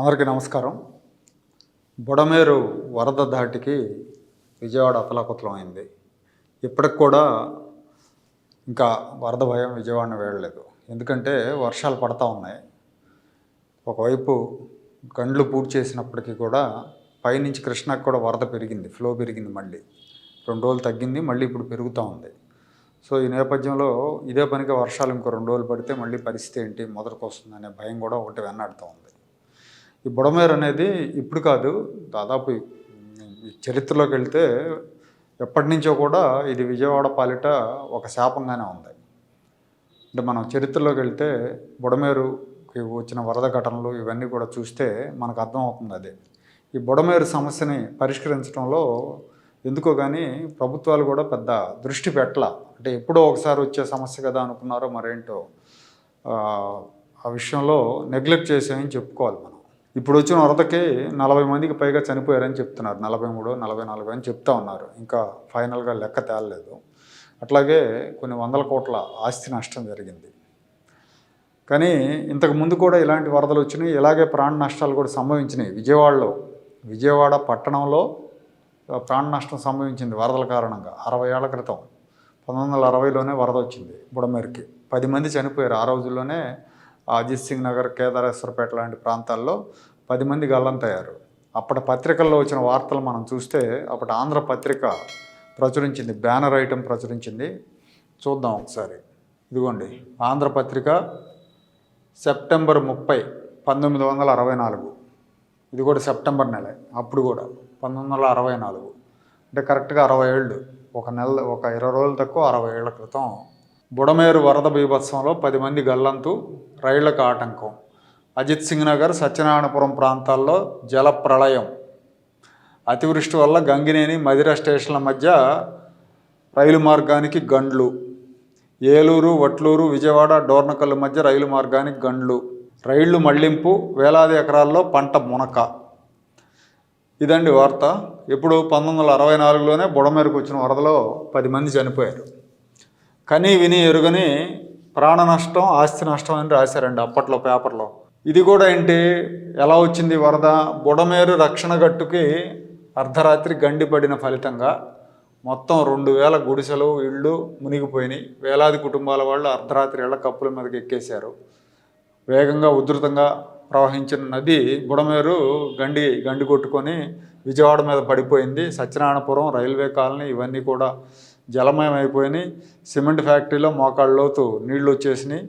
అందరికీ నమస్కారం. బుడమేరు వరద ధాటికి విజయవాడ అతలాకుతలం అయింది. ఇప్పటికి కూడా ఇంకా వరద భయం విజయవాడను వేయలేదు ఎందుకంటే వర్షాలు పడతా ఉన్నాయి. ఒకవైపు గండ్లు పూర్తి చేసినప్పటికీ కూడా పైనుంచి కృష్ణకు కూడా వరద పెరిగింది ఫ్లో పెరిగింది మళ్ళీ. రెండు రోజులు తగ్గింది మళ్ళీ ఇప్పుడు పెరుగుతూ ఉంది. సో ఈ నేపథ్యంలో ఇదే పనిగా వర్షాలు ఇంకో రెండు రోజులు పడితే మళ్ళీ పరిస్థితి ఏంటి మొదటికి వస్తుందనే భయం కూడా ఒకటి వెన్నాడుతూ ఉంది. ఈ బుడమేరు అనేది ఇప్పుడు కాదు దాదాపు చరిత్రలోకి వెళ్తే ఎప్పటి నుంచో కూడా ఇది విజయవాడ పాలిట ఒక శాపంగానే ఉంది. అంటే మనం చరిత్రలోకి వెళ్తే బుడమేరుకి వచ్చిన వరద ఘటనలు ఇవన్నీ కూడా చూస్తే మనకు అర్థమవుతుంది అదే. ఈ బుడమేరు సమస్యని పరిష్కరించడంలో ఎందుకో కానీ ప్రభుత్వాలు కూడా పెద్ద దృష్టి పెట్టల. అంటే ఎప్పుడో ఒకసారి వచ్చే సమస్య కదా అనుకున్నారో మరేంటో ఆ, ఆ విషయంలో నెగ్లెక్ట్ చేసామని చెప్పుకోవాలి మనం. ఇప్పుడు వచ్చిన వరదకి నలభై మందికి పైగా చనిపోయారని చెప్తున్నారు. నలభై మూడు నలభై నాలుగు అని చెప్తా ఉన్నారు. ఇంకా ఫైనల్గా లెక్క తేలలేదు. అట్లాగే కొన్ని వందల కోట్ల ఆస్తి నష్టం జరిగింది. కానీ ఇంతకు ముందు కూడా ఇలాంటి వరదలు వచ్చినాయి. ఇలాగే ప్రాణ నష్టాలు కూడా సంభవించినాయి. విజయవాడలో విజయవాడ పట్టణంలో ప్రాణ నష్టం సంభవించింది వరదల కారణంగా. అరవై ఏళ్ళ క్రితం పంతొమ్మిది వందల అరవైలోనే వరద వచ్చింది బుడమేరికి. పది మంది చనిపోయారు ఆ రోజుల్లోనే. అజిత్ సింగ్ నగర్ కేదారేశ్వరపేట లాంటి ప్రాంతాల్లో పది మంది గల్లంతయ్యారు అప్పటి పత్రికల్లో వచ్చిన వార్తలు మనం చూస్తే అప్పటి ఆంధ్ర పత్రిక ప్రచురించింది బ్యానర్ ఐటెం ప్రచురించింది. చూద్దాం ఒకసారి. ఇదిగోండి ఆంధ్రపత్రిక సెప్టెంబర్ ముప్పై పంతొమ్మిది వందల అరవై నాలుగు. ఇది కూడా సెప్టెంబర్ నెల అప్పుడు కూడా పంతొమ్మిది వందల అరవై నాలుగు. అంటే కరెక్ట్గా అరవై ఏళ్ళు ఒక నెల ఒక ఇరవై రోజులు తక్కువ అరవై ఏళ్ళ క్రితం. బుడమేరు వరద బీభత్సంలో పది మంది గల్లంతు రైళ్ళకు ఆటంకం. అజిత్ సింగ్ నగర్ సత్యనారాయణపురం ప్రాంతాల్లో జల ప్రళయం. అతివృష్టి వల్ల గంగినేని మదిర స్టేషన్ల మధ్య రైలు మార్గానికి గండ్లు. ఏలూరు వట్లూరు విజయవాడ డోర్నకల్లు మధ్య రైలు మార్గానికి గండ్లు. రైళ్ళు మళ్ళింపు వేలాది ఎకరాల్లో పంట మునక. ఇదండి వార్త. ఇప్పుడు పంతొమ్మిది వందల అరవై నాలుగులోనే బుడమేరకు వచ్చిన వరదలో పది మంది చనిపోయారు. కని విని ఎరుగని ప్రాణ నష్టం ఆస్తి నష్టం అని రాశారండి అప్పట్లో పేపర్లో. ఇది కూడా ఏంటి? ఎలా వచ్చింది వరద? బుడమేరు రక్షణ గట్టుకి అర్ధరాత్రి గండిపడిన ఫలితంగా మొత్తం రెండు వేల గుడిసెలు ఇళ్ళు మునిగిపోయినాయి. వేలాది కుటుంబాల వాళ్ళు అర్ధరాత్రి ఇళ్ళ కప్పుల మీదకి ఎక్కేశారు. వేగంగా ఉధృతంగా ప్రవహించిన నది బుడమేరు గండి గండి కొట్టుకొని విజయవాడ మీద పడిపోయింది. సత్యనారాయణపురం రైల్వే కాలనీ ఇవన్నీ కూడా జలమయం అయిపోయినాయి సిమెంట్ ఫ్యాక్టరీలో మోకాళ్ళలోతు నీళ్ళు వచ్చేసినాయి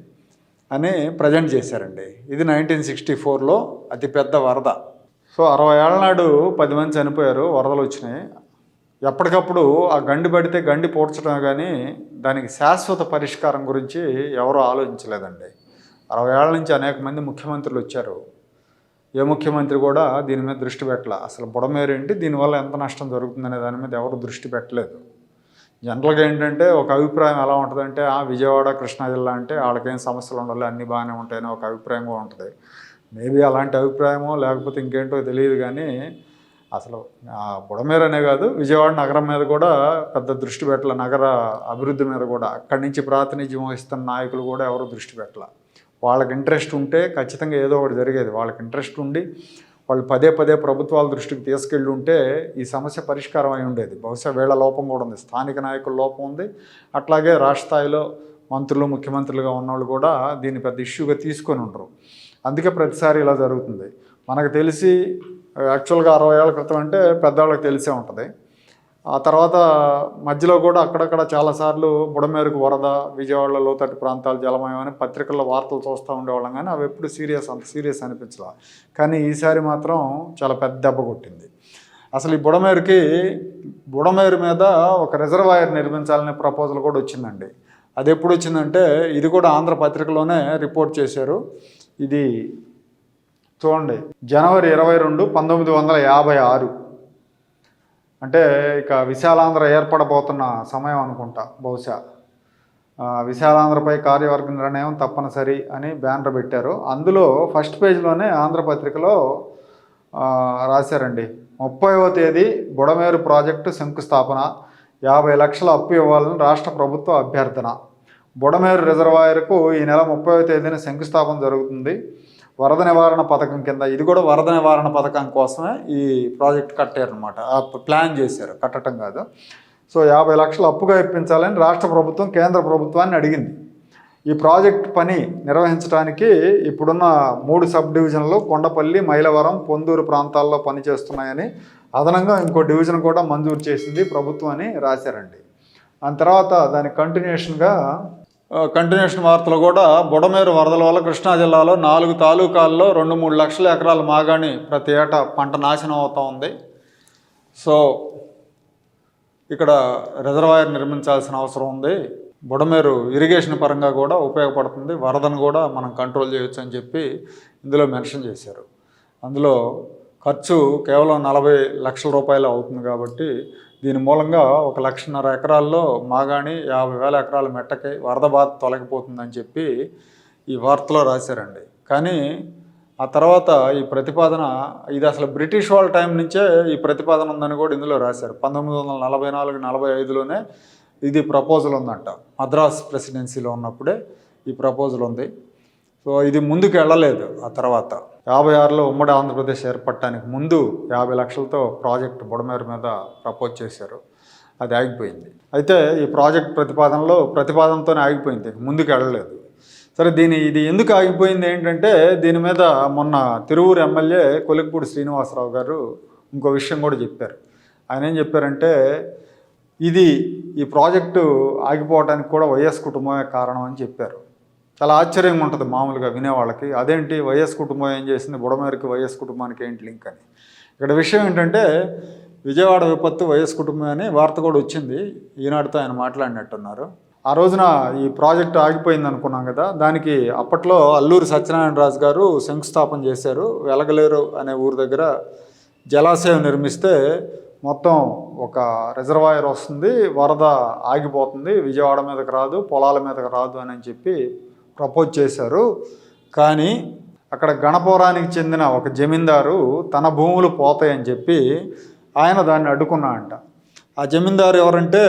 అని ప్రజెంట్ చేశారండి. ఇది నైన్టీన్ సిక్స్టీ ఫోర్లో అతిపెద్ద వరద. సో అరవై ఏళ్ళ నాడు పది మంది చనిపోయారు వరదలు వచ్చినాయి. ఎప్పటికప్పుడు ఆ గండి పడితే గండి పూడ్చడమే కానీ దానికి శాశ్వత పరిష్కారం గురించి ఎవరూ ఆలోచించలేదండి. అరవై ఏళ్ళ నుంచి అనేక మంది ముఖ్యమంత్రులు వచ్చారు. ఏ ముఖ్యమంత్రి కూడా దీని మీద దృష్టి పెట్టలే. అసలు బుడమేరేంటి? దీనివల్ల ఎంత నష్టం జరుగుతుందనే దాని మీద ఎవరు దృష్టి పెట్టలేదు. జనరల్గా ఏంటంటే ఒక అభిప్రాయం ఎలా ఉంటుందంటే ఆ విజయవాడ కృష్ణా జిల్లా అంటే వాళ్ళకేం సమస్యలు ఉండాలి అన్నీ బాగానే ఉంటాయని ఒక అభిప్రాయం కూడా ఉంటుంది. మేబీ అలాంటి అభిప్రాయమో లేకపోతే ఇంకేంటో తెలియదు కానీ అసలు ఆ బుడమేరు అనే కాదు విజయవాడ నగరం మీద కూడా పెద్ద దృష్టి పెట్టాల నగర అభివృద్ధి మీద కూడా. అక్కడి నుంచి ప్రాతినిధ్యం వహిస్తున్న నాయకులు కూడా ఎవరు దృష్టి పెట్టాల. వాళ్ళకి ఇంట్రెస్ట్ ఉంటే ఖచ్చితంగా ఏదో ఒకటి జరిగేది. వాళ్ళకి ఇంట్రెస్ట్ ఉండి వాళ్ళు పదే పదే ప్రభుత్వాల దృష్టికి తీసుకెళ్ళి ఉంటే ఈ సమస్య పరిష్కారం అయి ఉండేది. బహుశా వీళ్ళ లోపం కూడా ఉంది. స్థానిక నాయకుల లోపం ఉంది. అట్లాగే రాష్ట్ర స్థాయిలో మంత్రులు ముఖ్యమంత్రులుగా ఉన్నవాళ్ళు కూడా దీన్ని పెద్ద ఇష్యూగా తీసుకొని ఉండరు. అందుకే ప్రతిసారి ఇలా జరుగుతుంది. మనకు తెలిసి యాక్చువల్గా అరవై ఏళ్ళ క్రితం అంటే పెద్దవాళ్ళకి తెలిసే ఉంటుంది. ఆ తర్వాత మధ్యలో కూడా అక్కడక్కడ చాలాసార్లు బుడమేరుకు వరద విజయవాడలో లోతట్టు ప్రాంతాలు జలమయం అని పత్రికల్లో వార్తలు చూస్తూ ఉండేవాళ్ళం కానీ అవి ఎప్పుడు సీరియస్ అంత సీరియస్ అనిపించలా. కానీ ఈసారి మాత్రం చాలా పెద్ద దెబ్బ కొట్టింది. అసలు ఈ బుడమేరుకి బుడమేరు మీద ఒక రిజర్వాయర్ నిర్మించాలనే ప్రపోజల్ కూడా వచ్చిందండి. అది ఎప్పుడు వచ్చిందంటే ఇది కూడా ఆంధ్ర పత్రికలోనే రిపోర్ట్ చేశారు. ఇది చూడండి జనవరి ఇరవై రెండు పంతొమ్మిది వందల యాభై ఆరు. అంటే ఇక విశాలాంధ్ర ఏర్పడబోతున్న సమయం అనుకుంటా బహుశా. విశాలాంధ్రపై కార్యవర్గ నిర్ణయం తప్పనిసరి అని బ్యానర్ పెట్టారు. అందులో ఫస్ట్ పేజ్లోనే ఆంధ్రపత్రికలో రాశారండి. ముప్పైవ తేదీ బుడమేరు ప్రాజెక్టు శంకుస్థాపన యాభై లక్షల అప్పు ఇవ్వాలని రాష్ట్ర ప్రభుత్వ అభ్యర్థన. బుడమేరు రిజర్వాయర్కు ఈ నెల ముప్పైవ తేదీన శంకుస్థాపన జరుగుతుంది. వరద నివారణ పథకం కింద ఇది కూడా వరద నివారణ పథకం కోసమే ఈ ప్రాజెక్ట్ కట్టారనమాట ప్లాన్ చేశారు కట్టడం కాదు. సో యాభై లక్షలు అప్పుగా ఇప్పించాలని రాష్ట్ర ప్రభుత్వం కేంద్ర ప్రభుత్వాన్ని అడిగింది. ఈ ప్రాజెక్ట్ పని నిర్వహించడానికి ఇప్పుడున్న మూడు సబ్ డివిజన్లు కొండపల్లి మైలవరం పొందూరు ప్రాంతాల్లో పనిచేస్తున్నాయని అదనంగా ఇంకో డివిజన్ కూడా మంజూరు చేసింది ప్రభుత్వం అని రాశారండి. దాని తర్వాత దాని కంటిన్యూషన్గా కంటిన్యూషన్ వార్తలు కూడా బుడమేరు వరదల వల్ల కృష్ణా జిల్లాలో నాలుగు తాలూకాల్లో రెండు మూడు లక్షల ఎకరాల మాగాణి ప్రతి ఏటా పంట నాశనం అవుతూ ఉంది. సో ఇక్కడ రిజర్వాయర్ నిర్మించాల్సిన అవసరం ఉంది. బుడమేరు ఇరిగేషన్ పరంగా కూడా ఉపయోగపడుతుంది. వరదను కూడా మనం కంట్రోల్ చేయొచ్చు అని చెప్పి ఇందులో మెన్షన్ చేశారు. అందులో ఖర్చు కేవలం నలభై లక్షల రూపాయలు అవుతుంది కాబట్టి దీని మూలంగా ఒక లక్షన్నర ఎకరాల్లో మాగాణి యాభై వేల ఎకరాల మెట్టకి వరద బాధ తొలగిపోతుందని చెప్పి ఈ వార్తలో రాశారండి. కానీ ఆ తర్వాత ఈ ప్రతిపాదన ఇది అసలు బ్రిటిష్ వాళ్ళ టైం నుంచే ఈ ప్రతిపాదన ఉందని కూడా ఇందులో రాశారు. పంతొమ్మిది వందల నలభై నాలుగు నలభై ఐదులోనే ఇది ప్రపోజల్ ఉందంట. మద్రాస్ ప్రెసిడెన్సీలో ఉన్నప్పుడే ఈ ప్రపోజల్ ఉంది. సో ఇది ముందుకు వెళ్ళలేదు ఆ తర్వాత. యాభై ఆరులో ఉమ్మడి ఆంధ్రప్రదేశ్ ఏర్పడటానికి ముందు యాభై లక్షలతో ప్రాజెక్ట్ బుడమేరు మీద ప్రపోజ్ చేశారు. అది ఆగిపోయింది. అయితే ఈ ప్రాజెక్ట్ ప్రతిపాదనలో ప్రతిపాదనతోనే ఆగిపోయింది. ముందుకు వెళ్ళలేదు. సరే దీని ఇది ఎందుకు ఆగిపోయింది ఏంటంటే దీని మీద మొన్న తిరువూరు ఎమ్మెల్యే కొలిక్పూడి శ్రీనివాసరావు గారు ఇంకో విషయం కూడా చెప్పారు. ఆయన ఏం చెప్పారంటే ఇది ఈ ప్రాజెక్టు ఆగిపోవడానికి కూడా వైఎస్ కుటుంబమే కారణం అని చెప్పారు. చాలా ఆశ్చర్యంగా ఉంటుంది మామూలుగా వినేవాళ్ళకి అదేంటి వైఎస్ కుటుంబం ఏం చేసింది? బుడమేరుకి వైఎస్ కుటుంబానికి ఏంటి లింక్ అని. ఇక్కడ విషయం ఏంటంటే విజయవాడ విపత్తు వైఎస్ కుటుంబం అని వార్త కూడా వచ్చింది. ఈనాడుతో ఆయన మాట్లాడినట్టున్నారు. ఆ రోజున ఈ ప్రాజెక్ట్ ఆగిపోయింది అనుకున్నాం కదా దానికి అప్పట్లో అల్లూరి సత్యనారాయణ రాజు గారు శంకుస్థాపన చేశారు. వెలగలేరు అనే ఊరు దగ్గర జలాశయం నిర్మిస్తే మొత్తం ఒక రిజర్వాయర్ వస్తుంది వరద ఆగిపోతుంది విజయవాడ మీదకి రాదు పొలాల మీదకి రాదు అని చెప్పి ప్రపోజ్ చేశారు. కానీ అక్కడ గణపురానికి చెందిన ఒక జమీందారు తన భూములు పోతాయని చెప్పి ఆయన దాన్ని అడ్డుకున్నా అంట. ఆ జమీందారు ఎవరంటే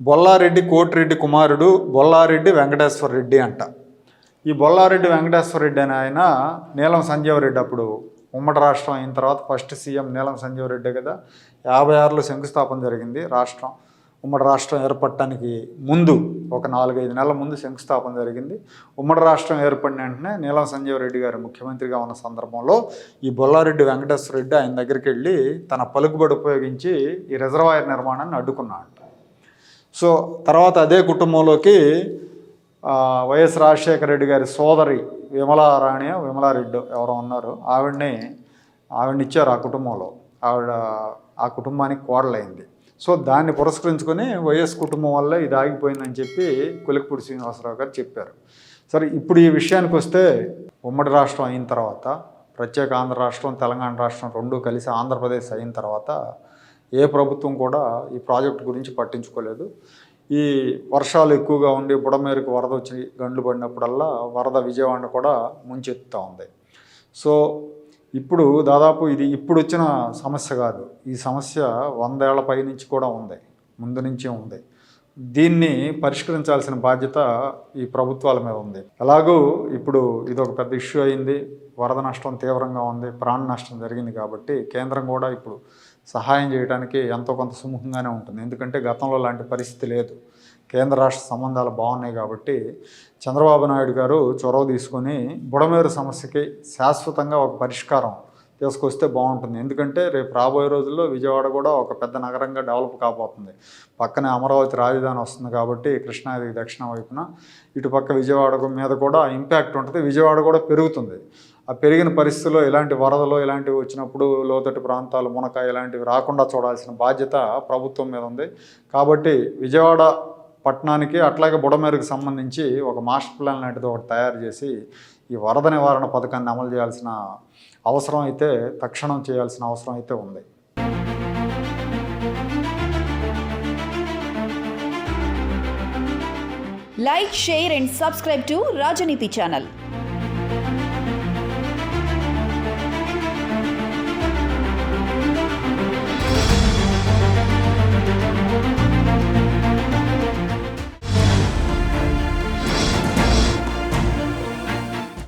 బొల్లారెడ్డి కోటిరెడ్డి కుమారుడు బొల్లారెడ్డి వెంకటేశ్వర రెడ్డి అంట. ఈ బొల్లారెడ్డి వెంకటేశ్వర రెడ్డి అని ఆయన నీలం సంజీవరెడ్డి అప్పుడు ఉమ్మడి రాష్ట్రం అయిన తర్వాత ఫస్ట్ సీఎం నీలం సంజీవరెడ్డి కదా. యాభై ఆరులో శంకుస్థాపన జరిగింది రాష్ట్రం. ఉమ్మడి రాష్ట్రం ఏర్పడటానికి ముందు ఒక నాలుగైదు నెలల ముందు శంకుస్థాపన జరిగింది. ఉమ్మడి రాష్ట్రం ఏర్పడిన వెంటనే నీలం సంజీవరెడ్డి గారు ముఖ్యమంత్రిగా ఉన్న సందర్భంలో ఈ బొల్లారెడ్డి వెంకటేశ్వర రెడ్డి ఆయన దగ్గరికి వెళ్ళి తన పలుకుబడి ఉపయోగించి ఈ రిజర్వాయర్ నిర్మాణాన్ని అడ్డుకున్నాడు. సో తర్వాత అదే కుటుంబంలోకి వైఎస్ రాజశేఖర రెడ్డి గారి సోదరి విమలారాణి విమలారెడ్డి ఎవరో ఉన్నారు ఆవిడ్ని ఆవిడనిచ్చారు ఆ కుటుంబంలో. ఆవిడ ఆ కుటుంబానికి కోడలైంది. సో దాన్ని పురస్కరించుకొని వైఎస్ కుటుంబం వల్ల ఇది ఆగిపోయిందని చెప్పి కులికపూడి శ్రీనివాసరావు గారు చెప్పారు. సరే ఇప్పుడు ఈ విషయానికి వస్తే ఉమ్మడి రాష్ట్రం అయిన తర్వాత ప్రత్యేక ఆంధ్ర రాష్ట్రం తెలంగాణ రాష్ట్రం రెండు కలిసి ఆంధ్రప్రదేశ్ అయిన తర్వాత ఏ ప్రభుత్వం కూడా ఈ ప్రాజెక్టు గురించి పట్టించుకోలేదు. ఈ వర్షాలు ఎక్కువగా ఉండి బుడమేరుకు వరద వచ్చి గండ్లు పడినప్పుడల్లా వరద విజయవాడ కూడా ముంచెత్తుతూ ఉంది. సో ఇప్పుడు దాదాపు ఇది ఇప్పుడు వచ్చిన సమస్య కాదు. ఈ సమస్య వందేళ్ళ పై నుంచి కూడా ఉంది. ముందు నుంచే ఉంది. దీన్ని పరిష్కరించాల్సిన బాధ్యత ఈ ప్రభుత్వాల మీద ఉంది. ఎలాగూ ఇప్పుడు ఇది ఒక పెద్ద ఇష్యూ అయింది. వరద నష్టం తీవ్రంగా ఉంది. ప్రాణ నష్టం జరిగింది కాబట్టి కేంద్రం కూడా ఇప్పుడు సహాయం చేయడానికి ఎంతో కొంత సుముఖంగానే ఉంటుంది. ఎందుకంటే గతంలో లాంటి పరిస్థితి లేదు. కేంద్ర రాష్ట్ర సంబంధాలు బాగున్నాయి కాబట్టి చంద్రబాబు నాయుడు గారు చొరవ తీసుకొని బుడమేరు సమస్యకి శాశ్వతంగా ఒక పరిష్కారం తీసుకొస్తే బాగుంటుంది. ఎందుకంటే రేపు రాబోయే రోజుల్లో విజయవాడ కూడా ఒక పెద్ద నగరంగా డెవలప్ కాబోతుంది. పక్కనే అమరావతి రాజధాని వస్తుంది కాబట్టి కృష్ణానది దక్షిణ వైపున ఇటుపక్క విజయవాడ మీద కూడా ఇంపాక్ట్ ఉంటుంది. విజయవాడ కూడా పెరుగుతుంది. ఆ పెరిగిన పరిస్థితుల్లో ఇలాంటి వరదలు ఇలాంటివి వచ్చినప్పుడు లోతట్టు ప్రాంతాలు మునక ఇలాంటివి రాకుండా చూడాల్సిన బాధ్యత ప్రభుత్వం మీద ఉంది. కాబట్టి విజయవాడ పట్టణానికి అట్లాగే బుడమేరుకు సంబంధించి ఒక మాస్టర్ ప్లాన్ లాంటిది ఒకటి తయారు చేసి ఈ వరద నివారణ పథకాన్ని అమలు చేయాల్సిన అవసరం అయితే తక్షణం చేయాల్సిన అవసరం అయితే ఉంది. Like share and subscribe to Rajaniti channel